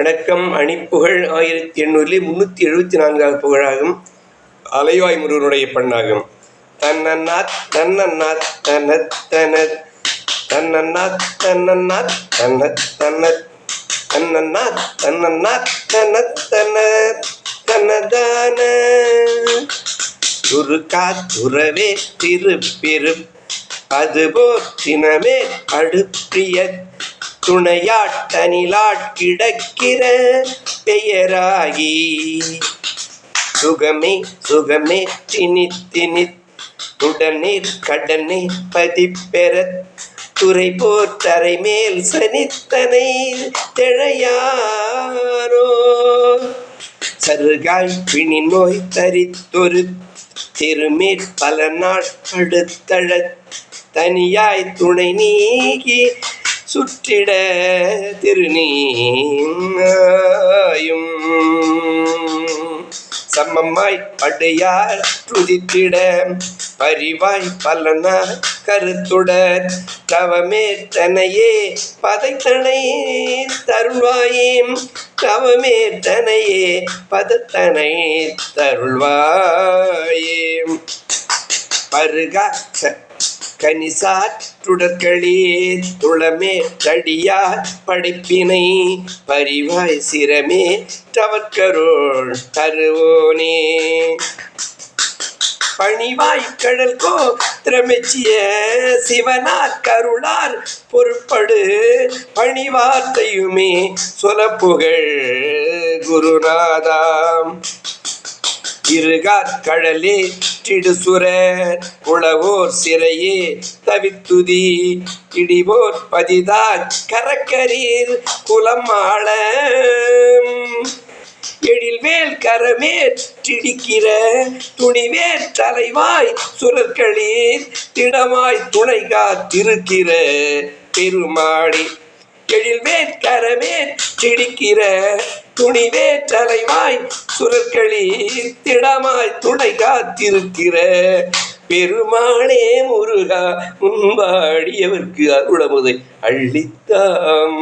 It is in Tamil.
வணக்கம். அணிப்புகழ் ஆயிரத்தி எண்ணூறிலே முன்னூற்றி எழுபத்தி நான்காவது புகழாகும். அலைவாய் முருகனுடைய பெண்ணாகும். தன்னன்னாத் தன்னன்னாத் தன்னத் தனத் தன்னன்னாத் தன்னன்னாத் தன்னத் தன்னத். தன்னன்னாத் தன்னன்னாத் தன்னத் தன்னத். தன்னதான. துருக்காத்துறவே திருப்பிரு அதுபோர் தினமே அடுப்பிய துணையாட்ட கிடக்கிற பெயராகி. சுகமே சுகமே தினி தினி உடனீர் கடனே பதிப்பெற துறை போர் தரை மேல் சனித்தனை திழையாரோ. சருகாய் பிணி நோய் தரித்தொரு திருமேற் பல நாள் அடுத்தழ தனியாய் துணை நீங்கி சுற்றிட திருநீயும் சமமாய் படையார் துதித்திட பரிவாய் பலனா கருத்துடர் தவமே தனையே பதைத்தனை தருள்வாயேம். தவமே தனையே பதத்தனை தருள்வாயே பருகா கனிசாற்றுடர்களே துளமே தடியா படைப்பினை பரிவாய் சிரமே தவற்கருள் தருவோனே. பணிவாய் கடல் கோத்திரமெச்சிய சிவனார் கருளார் பொருட்படு பணிவார்த்தையுமே சொல குருநாதாம். இருகார் கடலே திடுசுரர் உளவோர் சிறையே தவித்துதி இடிவோர் பதிதா கரக்கரீர் குலம் குலமாள எழில்வேல் கரமேற் திடிக்கிற துணிவேற் தலைவாய் சுரற்களீர் திடமாய் துணை காத்திருக்கிற பெருமாடி எழில்வேற் கரமேற் திடிக்கிற துணிவே தலைவாய் திடமாய் துணை காத்திருக்கிற பெருமானே முருகா முன்பாடியவர்க்கு அருளமுதை அள்ளித்தாம்.